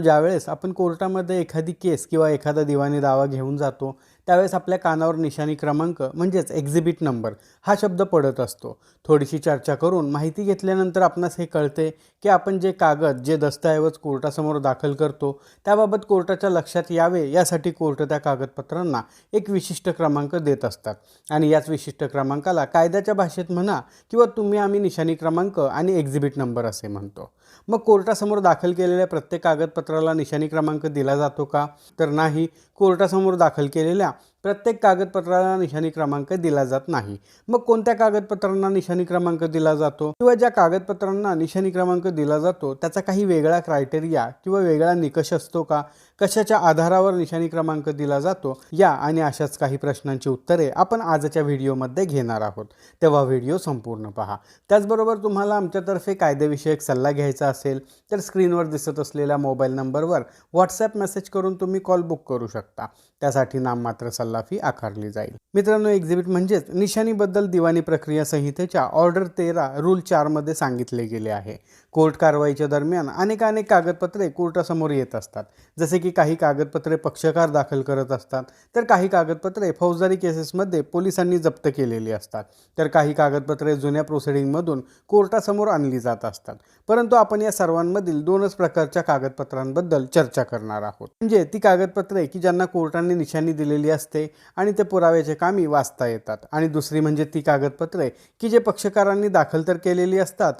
ज्यावेळेस आपण कोर्टामध्ये एखादी केस किंवा एखादा दिवाणी दावा घेऊन जातो त्यावेळेस आपल्या कानावर निशाणी क्रमांक म्हणजेच एक्झिबिट नंबर हा शब्द पडत असतो. थोडीशी चर्चा करून माहिती घेतल्यानंतर आपणास हे कळते की आपण जे कागद जे दस्तऐवज कोर्टासमोर दाखल करतो त्याबाबत कोर्टाच्या लक्षात यावे यासाठी कोर्ट त्या कागदपत्रांना एक विशिष्ट क्रमांक देत असतात. आणि याच विशिष्ट क्रमांकाला कायद्याच्या भाषेत म्हणा किंवा तुम्ही आम्ही निशाणी क्रमांक आणि एक्झिबिट नंबर असे म्हणतो. मग कोर्टासमोर दाखल केलेल्या प्रत्येक कागदपत्र पत्राला निशाणी क्रमांक दिला जातो का? तर नाही. कोर्टासमोर दाखल केलेल्या प्रत्येक कागदपत्राला निशाणी क्रमांक दिला जात नाही. मग कोणत्या कागदपत्रांना निशाणी क्रमांक दिला जातो? किंवा ज्या कागदपत्रांना निशाणी क्रमांक दिला जातो त्याचा काही वेगळा क्रायटेरिया किंवा वेगळा निकष असतो का? कशाच्या आधारावर निशाणी क्रमांक दिला जातो? या आणि अशाच काही प्रश्नांची उत्तरे आपण आजच्या व्हिडिओमध्ये घेणार आहोत. तेव्हा व्हिडिओ संपूर्ण पहा. त्याचबरोबर तुम्हाला आमच्यातर्फे कायदेविषयक सल्ला घ्यायचा असेल तर स्क्रीनवर दिसत असलेल्या मोबाईल नंबरवर व्हॉट्सॲप मेसेज करून तुम्ही कॉल बुक करू शकता. त्यासाठी नाममात्र सल्ला फी आकारली जाईल. मित्रांनो एक्झिबिट म्हणजेच निशाणीबद्दल दिवाणी प्रक्रिया संहितेच्या ऑर्डर तेरा रूल चारमध्ये सांगितले गेले आहे. कोर्ट कारवाईच्या दरम्यान अनेक अनेक कागदपत्रे कोर्टासमोर येत असतात. जसे की काही कागदपत्रे पक्षकार दाखल करत असतात तर काही कागदपत्रे फौजदारी केसेसमध्ये पोलिसांनी जप्त केलेली असतात तर काही कागदपत्रे जुन्या प्रोसिडिंगमधून कोर्टासमोर आणली जात असतात. परंतु आपण या सर्वांमधील दोनच प्रकारच्या कागदपत्रांबद्दल चर्चा करणार आहोत. म्हणजे ती कागदपत्रे की ज्यांना त्यांना कोर्टाने निशाणी दिलेली असते आणि ते पुराव्याचे कामी वाचता येतात. आणि दुसरी म्हणजे ती कागदपत्रे की जे पक्षकारांनी दाखल तर केलेली असतात.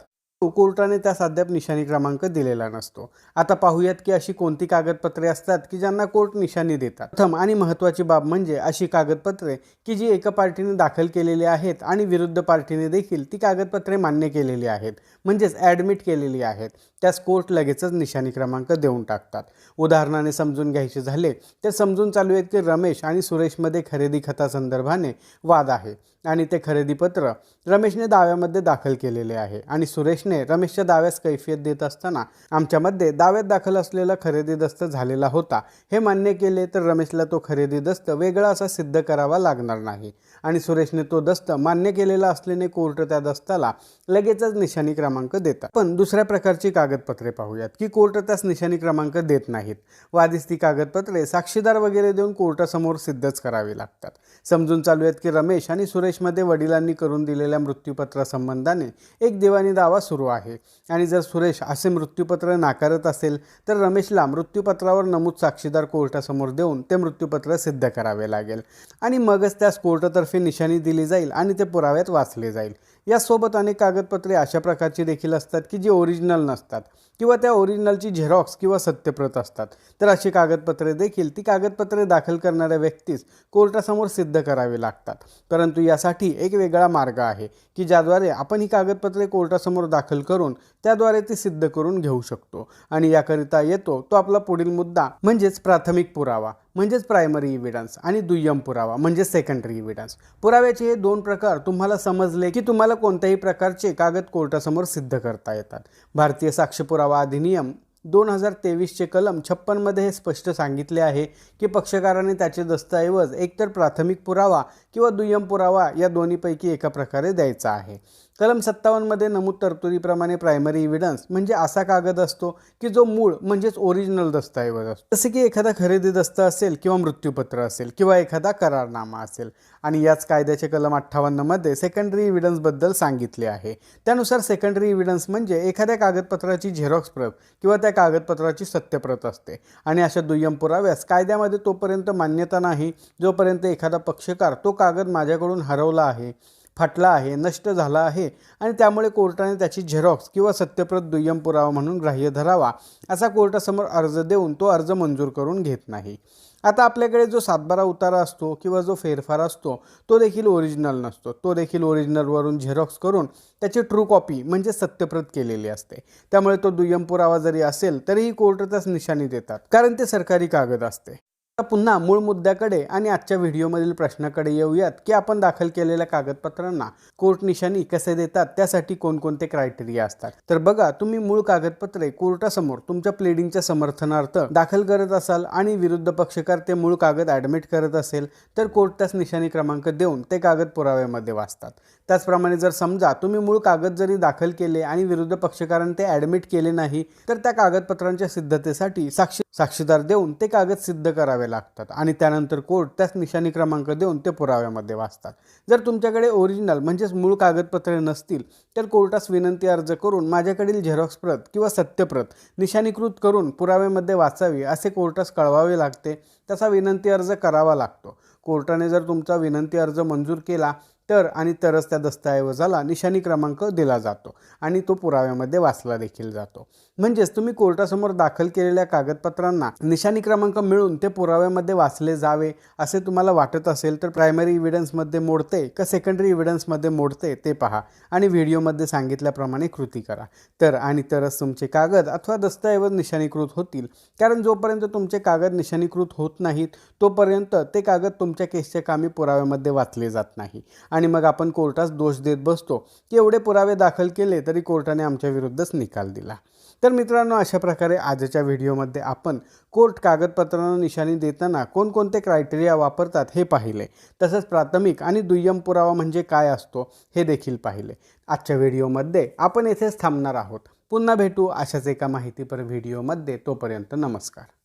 कोर्टाने त्या अद्याप निशाणी क्रमांक दिलेला नसतो. आता पाहूयात की अशी कोणती कागदपत्रे असतात की ज्यांना कोर्ट निशाणी देतात. प्रथम आणि महत्त्वाची बाब म्हणजे अशी कागदपत्रे की जी एका पार्टीने दाखल केलेली आहेत आणि विरुद्ध पार्टीने देखील ती कागदपत्रे मान्य केलेली आहेत. म्हणजेच ॲडमिट केलेली आहेत. त्यास कोर्ट लगेचच निशाणी क्रमांक देऊन टाकतात. उदाहरणाने समजून घ्यायचे झाले तर समजून चालू आहेत की रमेश आणि सुरेशमध्ये खरेदी खतासंदर्भाने वाद आहे. आणि ते खरेदीपत्र रमेशने दाव्यामध्ये दाखल केलेले आहे. आणि सुरेशने रमेशच्या दाव्यास कैफियत देत असताना आमच्यामध्ये दाव्यात दाखल असलेला खरेदी दस्त झालेला होता. हे मान्य केले तर रमेशला तो खरेदी दस्त वेगळा असा सिद्ध करावा लागणार नाही. आणि सुरेशने तो दस्त मान्य केलेला असल्याने कोर्ट त्या दस्ताला लगेचच निशाणी क्रमांक देतात. पण दुसऱ्या प्रकारची कागदपत्रे पाहूयात की कोर्ट त्यास निशाणी क्रमांक देत नाहीत. वादीस ती कागदपत्रे साक्षीदार वगैरे देऊन कोर्टासमोर सिद्धच करावी लागतात. समजून चालू आहेत की रमेश आणि सुरेश केसमध्ये वडिलांनी करून दिलेल्या मृत्यूपत्रासंबंधाने एक दिवाणी दावा सुरू आहे. आणि जर सुरेश असे मृत्यूपत्र नाकारत असेल तर रमेशला मृत्यूपत्रावर नमूद साक्षीदार कोर्टासमोर देऊन ते मृत्यूपत्र सिद्ध करावे लागेल. आणि मगच त्यास कोर्टातर्फे निशाणी दिली जाईल आणि ते पुराव्यात वाचले जाईल. यासोबत अनेक कागदपत्रे अशा प्रकारची देखील असतात की जी ओरिजिनल नसतात. किंवा त्या ओरिजिनलची झेरॉक्स किंवा सत्यप्रत असतात. तर अशी कागदपत्रे देखील ती कागदपत्रे दाखल करणाऱ्या व्यक्तीस कोर्टासमोर सिद्ध करावी लागतात. परंतु यासाठी एक वेगळा मार्ग आहे की ज्याद्वारे आपण ही कागदपत्रे कोर्टासमोर दाखल करून त्याद्वारे ती सिद्ध करून घेऊ शकतो. आणि याकरिता येतो तो आपला पुढील मुद्दा म्हणजेच प्राथमिक पुरावा. म्हणजेच प्रायमरी इव्हिडन्स आणि दुय्यम पुरावा म्हणजे सेकंडरी इव्हिडन्स पुराव्याचे हे दोन प्रकार तुम्हाला समजले की तुम्हाला कोणत्याही प्रकारचे कागद कोर्टासमोर सिद्ध करता येतात. भारतीय साक्ष पुरावा अधिनियम दोन हजार तेवीसचे कलम छप्पनमध्ये हे स्पष्ट सांगितले आहे की पक्षकाराने त्याचे दस्तऐवज एकतर प्राथमिक पुरावा किंवा दुय्यम पुरावा या दोन्हीपैकी एका प्रकारे द्यायचा आहे. कलम सत्तावन्नमध्ये नमूद तरतुदीप्रमाणे प्रायमरी इव्हिडन्स म्हणजे असा कागद असतो की जो मूळ म्हणजेच ओरिजिनल दस्तऐवज असतो. जसे की एखादा खरेदी दस्त असेल किंवा मृत्यूपत्र असेल किंवा एखादा करारनामा असेल. आणि याच कायद्याचे कलम अठ्ठावन्नमध्ये सेकंडरी इव्हिडन्सबद्दल सांगितले आहे. त्यानुसार सेकंडरी इव्हिडन्स म्हणजे एखाद्या कागदपत्राची झेरॉक्स प्रत किंवा त्या कागदपत्राची सत्यप्रत असते. आणि अशा दुय्यम पुराव्यास कायद्यामध्ये तोपर्यंत मान्यता नाही जोपर्यंत एखादा पक्षकार तो कागद माझ्याकडून हरवला आहे फाटला आहे नष्ट झाला आहे आणि त्यामुळे कोर्टाने त्याची झेरॉक्स किंवा सत्यप्रत दुय्यम पुरावा म्हणून ग्राह्य धरावा असा कोर्टासमोर अर्ज देऊन तो अर्ज मंजूर करून घेत नाही. आता आपल्याकडे जो सातबारा उतारा असतो किंवा जो फेरफार असतो तो देखील ओरिजिनल नसतो. तो देखील ओरिजिनलवरून झेरॉक्स करून त्याची ट्रू कॉपी म्हणजे सत्यप्रत केलेली असते. त्यामुळे तो दुय्यम पुरावा जरी असेल तरीही कोर्ट त्यास निशाणी देतात कारण ते सरकारी कागद असते. पुन्हा मूळ मुद्द्याकडे आणि आजच्या व्हिडिओमधील प्रश्नाकडे येऊयात की आपण दाखल केलेल्या कागदपत्रांना कोर्ट निशाणी कसे देतात त्यासाठी कोणकोणते क्रायटेरिया असतात. तर बघा तुम्ही मूळ कागदपत्रे कोर्टासमोर तुमच्या प्लेडिंगच्या समर्थनार्थ दाखल करत असाल आणि विरुद्ध पक्षकार ते मूळ कागद ॲडमिट करत असेल तर कोर्ट त्यास निशाणी क्रमांक देऊन ते कागद पुराव्यामध्ये वाचतात. त्याचप्रमाणे जर समजा तुम्ही मूळ कागद जरी दाखल केले आणि विरुद्ध पक्षकारांनी ते ॲडमिट केले नाही तर त्या कागदपत्रांच्या सिद्धतेसाठी साक्षी साक्षीदार देऊन ते कागद सिद्ध करावे लागतात आणि त्यानंतर कोर्ट त्याच निशाणी क्रमांक देऊन ते पुराव्यामध्ये वाचतात. जर तुमच्याकडे ओरिजिनल म्हणजेच मूळ कागदपत्रे नसतील तर कोर्टास विनंती अर्ज करून माझ्याकडील झेरॉक्स प्रत किंवा सत्यप्रत निशाणीकृत करून पुराव्यामध्ये वाचावी असे कोर्टास कळवावे लागते तसा विनंती अर्ज करावा लागतो. कोर्टाने जर तुमचा विनंती अर्ज मंजूर केला तर आणि तरच त्या दस्तऐवजाला निशाणी क्रमांक दिला जातो आणि तो पुराव्यामध्ये वाचला देखील जातो. म्हणजेच तुम्ही कोर्टासमोर दाखल केलेल्या कागदपत्रांना निशाणी क्रमांक मिळून ते पुराव्यामध्ये वाचले जावे असे तुम्हाला वाटत असेल तर प्रायमरी इव्हिडन्समध्ये मोडते का सेकंडरी इव्हिडन्समध्ये मोडते ते पहा आणि व्हिडिओमध्ये सांगितल्याप्रमाणे कृती करा. तर आणि तरच तुमचे कागद अथवा दस्तऐवज निशाणीकृत होतील. कारण जोपर्यंत तुमचे कागद निशाणीकृत होत नाहीत तोपर्यंत ते कागद तुमच्या केसच्या कामी पुराव्यामध्ये वाचले जात नाही. आणि मग आपण कोर्टास दोष देत बसतो. की एवढे पुरावे दाखल केले तरी कोर्टाने आमच्या विरुद्धच निकाल दिला. तर मित्रांनो अशा प्रकारे आजच्या व्हिडिओमध्ये आपण कोर्ट कागदपत्रांना निशाणी देताना कोणकोणते क्रायटेरिया वापरतात हे पाहिले. तसंच प्राथमिक आणि दुय्यम पुरावा म्हणजे काय असतो हे देखील पाहिले. आजच्या व्हिडिओमध्ये आपण येथेच थांबणार आहोत. पुन्हा भेटू अशाच एका माहितीपर व्हिडिओमध्ये. तोपर्यंत नमस्कार.